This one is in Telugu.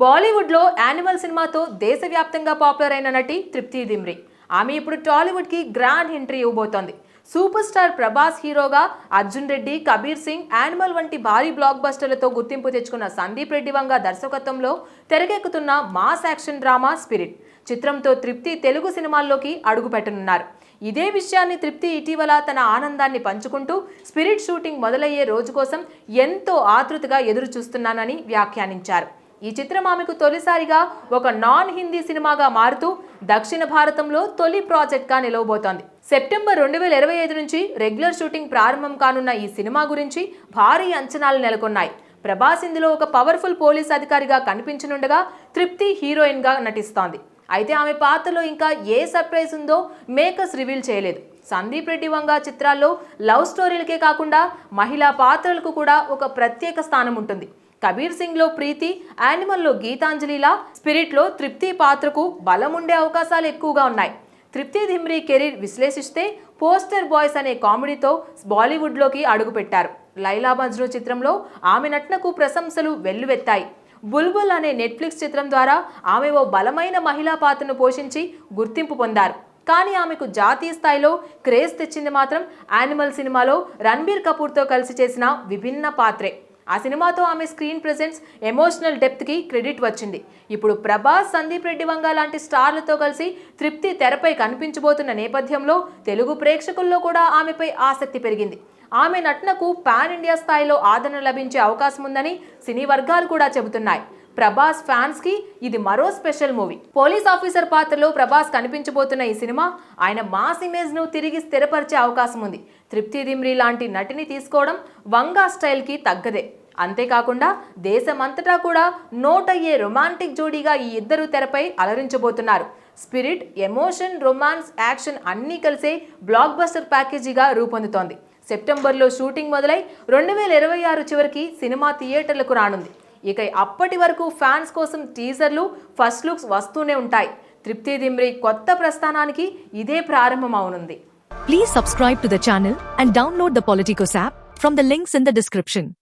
బాలీవుడ్లో యానిమల్ సినిమాతో దేశవ్యాప్తంగా పాపులర్ అయిన నటి తృప్తి దిమ్రి. ఆమె ఇప్పుడు టాలీవుడ్కి గ్రాండ్ ఎంట్రీ ఇవ్వబోతోంది. సూపర్ స్టార్ ప్రభాస్ హీరోగా అర్జున్ రెడ్డి కబీర్ సింగ్ యానిమల్ వంటి భారీ బ్లాక్ బస్టర్లతో గుర్తింపు తెచ్చుకున్న సందీప్ రెడ్డి వంగ దర్శకత్వంలో తెరకెక్కుతున్న మాస్ యాక్షన్ డ్రామా స్పిరిట్. చిత్రంతో తృప్తి తెలుగు సినిమాల్లోకి అడుగుపెట్టనున్నారు. ఇదే విషయాన్ని తృప్తి ఇటీవల తన ఆనందాన్ని పంచుకుంటూ స్పిరిట్ షూటింగ్ మొదలయ్యే రోజు కోసం ఎంతో ఆతృతగా ఎదురు చూస్తున్నానని వ్యాఖ్యానించారు. ఈ చిత్రం ఆమెకు తొలిసారిగా ఒక నాన్ హిందీ సినిమాగా మారుతూ దక్షిణ భారతంలో తొలి ప్రాజెక్ట్గా నిలవబోతోంది. సెప్టెంబర్ రెండు వేల ఇరవై ఐదు నుంచి రెగ్యులర్ షూటింగ్ ప్రారంభం కానున్న ఈ సినిమా గురించి భారీ అంచనాలు నెలకొన్నాయి. ప్రభాస్ ఇందులో ఒక పవర్ఫుల్ పోలీస్ అధికారిగా కనిపించనుండగా తృప్తి హీరోయిన్గా నటిస్తోంది. అయితే ఆమె పాత్రలో ఇంకా ఏ సర్ప్రైజ్ ఉందో మేకర్స్ రివీల్ చేయలేదు. సందీప్ రెడ్డి వంగ చిత్రాల్లో లవ్ స్టోరీలకే కాకుండా మహిళా పాత్రలకు కూడా ఒక ప్రత్యేక స్థానం ఉంటుంది. కబీర్ సింగ్లో ప్రీతి యానిమల్లో గీతాంజలిలా స్పిరిట్లో తృప్తి పాత్రకు బలం ఉండే అవకాశాలు ఎక్కువగా ఉన్నాయి. తృప్తి ధిమ్రీ కెరీర్ విశ్లేషిస్తే పోస్టర్ బాయ్స్ అనే కామెడీతో బాలీవుడ్లోకి అడుగుపెట్టారు. లైలా మజ్ను చిత్రంలో ఆమె నటనకు ప్రశంసలు వెల్లువెత్తాయి. బుల్బుల్ అనే నెట్ఫ్లిక్స్ చిత్రం ద్వారా ఆమె ఓ బలమైన మహిళా పాత్రను పోషించి గుర్తింపు పొందారు. కానీ ఆమెకు జాతీయ స్థాయిలో క్రేజ్ తెచ్చింది మాత్రం యానిమల్ సినిమాలో రణబీర్ కపూర్తో కలిసి చేసిన విభిన్న పాత్రే. ఆ సినిమాతో ఆమె స్క్రీన్ ప్రెజెన్స్ ఎమోషనల్ డెప్త్కి క్రెడిట్ వచ్చింది. ఇప్పుడు ప్రభాస్ సందీప్ రెడ్డి వంగ లాంటి స్టార్లతో కలిసి తృప్తి తెరపై కనిపించబోతున్న నేపథ్యంలో తెలుగు ప్రేక్షకుల్లో కూడా ఆమెపై ఆసక్తి పెరిగింది. ఆమె నటనకు పాన్ ఇండియా స్థాయిలో ఆదరణ లభించే అవకాశం ఉందని సినీ వర్గాలు కూడా చెబుతున్నాయి. ప్రభాస్ ఫ్యాన్స్కి ఇది మరో స్పెషల్ మూవీ. పోలీస్ ఆఫీసర్ పాత్రలో ప్రభాస్ కనిపించబోతున్న ఈ సినిమా ఆయన మాస్ ఇమేజ్ను తిరిగి స్థిరపరిచే అవకాశం ఉంది. తృప్తి దిమ్రి లాంటి నటిని తీసుకోవడం వంగా స్టైల్కి తగ్గదే. అంతేకాకుండా దేశమంతటా కూడా నోట్ అయ్యే రొమాంటిక్ జోడీగా ఈ ఇద్దరు తెరపై అలరించబోతున్నారు. స్పిరిట్ ఎమోషన్ రొమాన్స్ యాక్షన్ అన్నీ కలిసే బ్లాక్ బస్టర్ ప్యాకేజీగా రూపొందుతోంది. సెప్టెంబర్లో షూటింగ్ మొదలై రెండు వేల ఇరవై ఆరు చివరికి సినిమా థియేటర్లకు రానుంది. ఇక అప్పటి వరకు ఫ్యాన్స్ కోసం టీజర్లు ఫస్ట్ లుక్స్ వస్తూనే ఉంటాయి. తృప్తి దిమ్రి కొత్త ప్రస్థానానికి ఇదే ప్రారంభం అవునుంది please subscribe to the and download the Politicos app from the links in the description